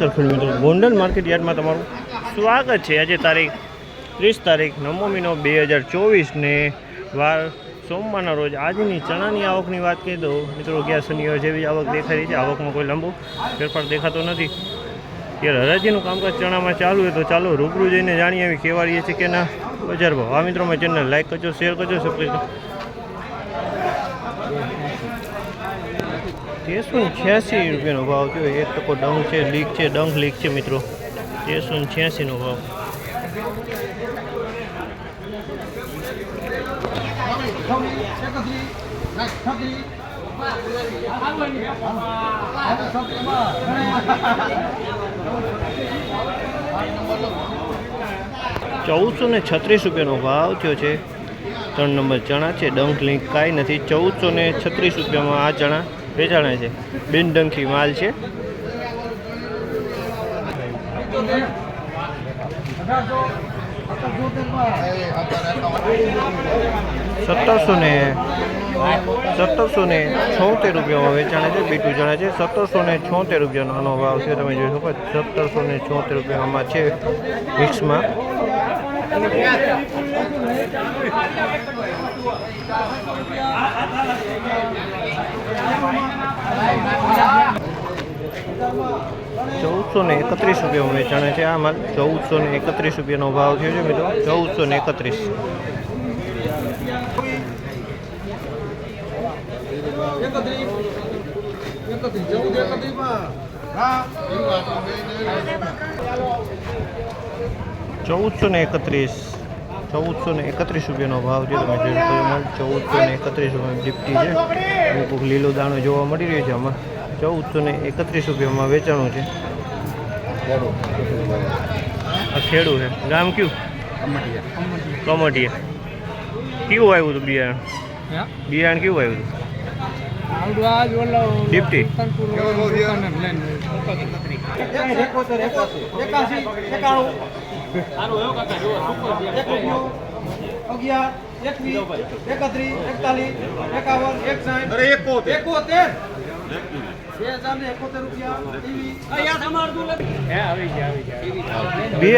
મિત્રો ગોંડલ માર્કેટ યાર્ડમાં તમારું સ્વાગત છે. આજે તારીખ ત્રીસ તારીખ, નવમો બે હજાર ચોવીસને વાર સોમવારના રોજ આજની ચણાની આવકની વાત કહી દઉં. મિત્રો અગિયાર શનિવાર જેવી આવક રહી છે. આવકમાં કોઈ લાંબો ફેરફાર દેખાતો નથી. ત્યારે હરાજીનું કામકાજ ચણામાં ચાલુ હોય તો ચાલો રૂબરૂ જઈને જાણીએ આવી કેવાળીએ છે કે ના. બજાર ભાવ. આ મિત્રો મેં ચેનલ લાઈક કરજો શેર કરજો સબસ્ક્રાઈબ તેરસો ને છ્યાસી રૂપિયાનો ભાવ થયો. એક ટકો ડંગ છે, લીક છે ડંગ લીક છે મિત્રો. તેરસો ને છ્યાસીનો ભાવ. ચૌદસો ને છત્રીસ રૂપિયાનો ભાવ થયો છે. ત્રણ નંબર ચણા છે, ડંખ લીંક કાંઈ નથી. ચૌદસો ને છત્રીસ રૂપિયામાં આ ચણા. વેચાણા છે. બિન ડંખી માલ છે. સત્તરસો ને સત્તરસો ને છોતેર રૂપિયામાં વેચાણે છે. બીટું જણાય છે. સત્તરસો ને છોતેર રૂપિયાનો આનો ભાવ છે. તમે જોઈ શકો સત્તરસો ને છોતેર રૂપિયામાં છે મિક્સમાં. ચૌદસો ને એકત્રીસ રૂપિયામાં વેચાણે છે. આ માલ ચૌદસો ને એકત્રીસ રૂપિયાનો ભાવ થયો છે મિત્રો. ચૌદસો ને એકત્રીસ. ચૌદસો ને એકત્રીસ. ચૌદસો ને એકત્રીસ રૂપિયાનો ભાવ છે. તમે જોઈ શકો એમાં ચૌદસો ને એકત્રીસ રૂપિયા ડિપ્ટી છે. લીલો દાણો જોવા મળી રહ્યો છે આમાં. ચૌદસો ને એકત્રીસ રૂપિયામાં વેચાણું છે. ખેડૂ છે. ગામ કયું? કમટિયા કેવું આવ્યું હતું બિયારણ? બિયારણ કેવું આવ્યું હતું? ડીપટી અગિયાર એકવીસ એકત્રીસ એકતાલીસ એકાવન એકસાઠ એકોતેર. બે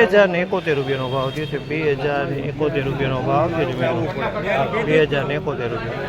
હજાર ને એકોતેર રૂપિયાનો ભાવ થયો છે. બે હજાર ને એકોતેર રૂપિયાનો ભાવ થયો છે બે હજાર ને એકોતેર. રૂપિયા.